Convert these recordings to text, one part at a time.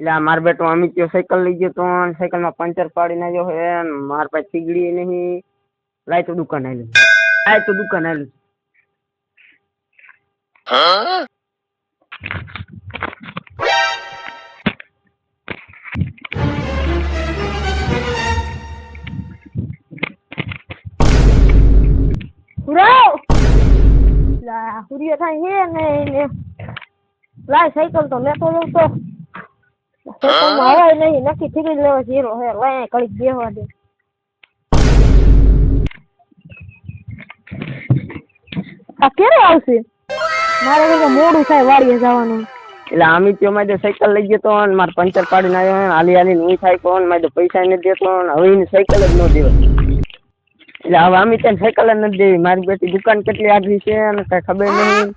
એટલે આ માર બેટો અમિત ગયો સાયકલ લઈ ગયો તો અને સાયકલમાં પંચર પાડી નાખ્યો હે માર પાસે થીગડી નહીં. લાય તો દુકાન આવેલું લાય તો દુકાન આવેલું હુરિયો થાય હે ને લાય સાયકલ તો લેતો જઉં તો. સાયકલમાં હવાય નહીં નક્કી જ લેવા ઝીરો હે લાય કડીક બેહવા દે. આ ક્યારે આવશે? મારે કંઈક મોડું થાય વાડીએ જવાનું. એટલે અમિત તો મારે સાયકલ લઈ ગયો તો મારે પંચર પાડી નાખ્યો હે હાલી હાલી નહીં થાય કોણ મારે પૈસા નથી દેતો હવે એની સાયકલ જ ન દેવાય. એટલે હવે અમિત સાયકલ જ નથી દેવી. મારી બેટી દુકાન કેટલી આગળ છે અને કઈ ખબર નહીં.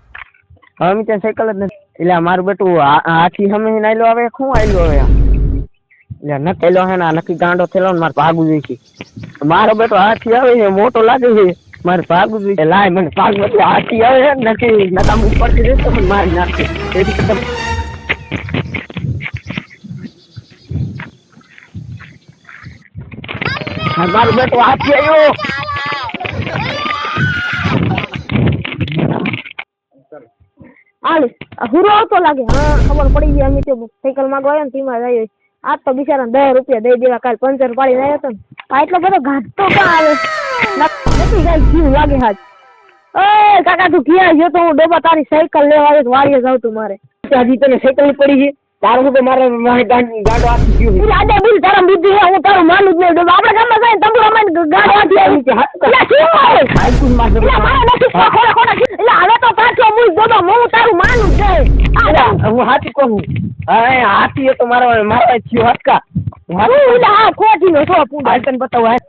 હવે અમિત સાયકલ જ નથી એટલે મારું બેટું હાથી હમે નાયલો આવે શું આયલો આવે એટલે ન થયેલો હે ને નક્કી ગાંડો થયેલો ને મારે ભાગવું જોઈએ મારો બેટો હાથી આવે છે મોટો લાગે છે મારે ભાગવું જોઈએ. લાય મને ભાગ બધું હાથી આવે છે નક્કી. નકામ ઉપરથી રહેશે મને મારી નાખશે એથી મારો બેટો હાથી આવ્યો. હાલ હુરો આવતો લાગે. હા ખબર પડી ગઈ અમે તો સાયકલ માંગવા ગયો ને તેમાં જાય આજ તો બિચારા દસ રૂપિયા દઈ દેવા કાલ પંચર પાડી આવ્યો તો ને. આ એટલો બધો ઘાટતો તો ક્યાં આવે? નથી કાંઈ જીવ લાગે હાજ એ કાકા તું ક્યાં ગયો તો હું ડોબા તારી સાયકલ લેવા આવ્યો વાળીએ જાવ તું મારે. હજી તને સાયકલ પડી છે? તારું તો મારે ગાંડ- હાથી ગયો દાદા બિલ તારા બુદ્ધિ હું તારું માનું જ નહીં ડોબા. રમાઈને ગાડો આવી. છે એટલે શું મારે એટલે મારે નથી ખોડા ખોડા. એટલે હવે તો પાછો મુઈ ડોબા હું તારું માનું જ હું હાથી કહું હા હાથી તો મારા મારા થયો હટકા હું એટલે હા ખોટીનો છો પૂંડો. તને બતાવું.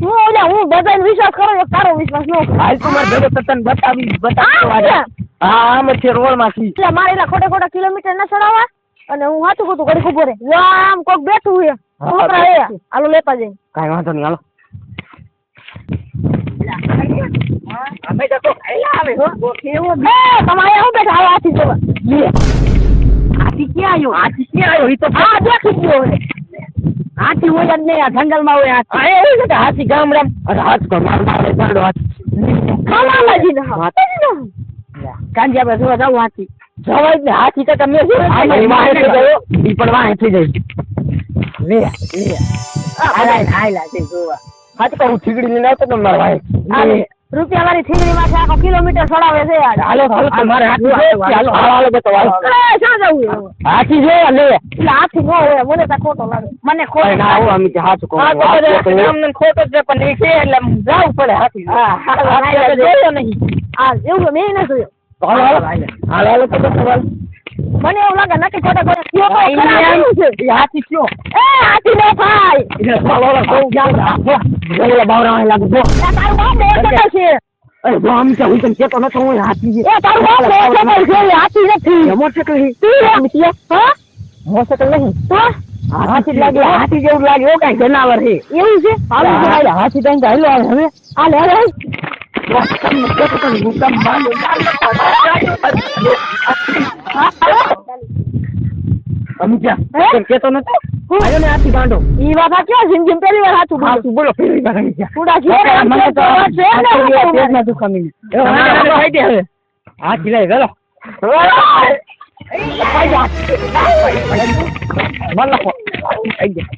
હું એટલે હું બધાને વિશ્વાસ કરું તારો વિશ્વાસ ન. હાલ તું મારે ભેગો તને બતાવી બતાવી હા આમ છે રોડમાંથી એટલે મારે ખોટે ખોટા કિલોમીટર ના ચડાવવા? અને હું હાથું ખોટું ઘડી ઊભો આમ કોક બેઠું છે હા, છોકરા બેઠું. હાલો લેતા જઈ. કાંઈ વાંધો નહીં હાલો. અમે તો ખાઈલા આવે એ બેઠા? આવો જોવા. લે ક્યાં આવ્યો હાથી ક્યાં આવ્યો એ તો હા દેખી ગયો હાથી હોય જ નહીં આ જંગલમાં હોય હાથી. એવું છે કે હાથી ગામડામ અરે હાથ કર માર મારે ગાંડો હાથી. કાંજી આપણે જોવા જાવ હાથી. જવાય ને હાથી તો તમે પણ વાંચી જાય. લે લે. તે જોવા. હાથી લઈને આવતો તો ભાઈ. રૂપિયા વાળી માં આખો કિલોમીટર ચડાવે છે યાર. હાલો હાલો તમારે હાથી જોઈએ હાલો હાલો હાલો. બતાવો હાલો એ, જવું હાથી જોઈએ લે. એટલે હાથી નો હોય મને તો ખોટો લાગે. મને ના આવું અમે હાથ કહું અમને ખોટો છે પણ એ છે એટલે જવું પડે હાથી. હા, હાલો, જોયો નહીં. એવું મેં ન જોયું. હાલો હાલો. હાલો હાલો. તો બતાવો હાલો. મને એવું લાગે નક્કી ખોટા ખોટા કયો તો હા, ઈ ખરા એમ. જેવું છે. હાથી કયો? એ હાથી નો ભાઈ. એટલે કહું જાવ ઓલા બાવરા લાગુ. એ તારું બાપ બહુ ચટલ છે. અરે આમ કે હું તને કેતો નતો હું હાથી એ તારું બાપ બહુ ચટલ છે હાથી નથી. મોટરસાઇકલ છે. તું છે હા? મોટરસાઇકલ નહીં. તો હાથી લાગે હાથી જેવું લાગે એવું કઈ જનાવર છે. એવું છે? હાલો ભાઈ હાલો હાથી તો હાલો આવે હવે હાલે હાલે. તમને કહેતો તો ને, હું તમને બાંધો. અમિતા હે? તને કહેતો નતો આવ્યો ને હાથી બાંધો ઈ વાત કેવા જિંદગી પેલી વાર હાથું હા બોલો વાર મને તો છે ને કહું. હવે હા, લઈ ગયો મન નાખો. આઈ ગયા.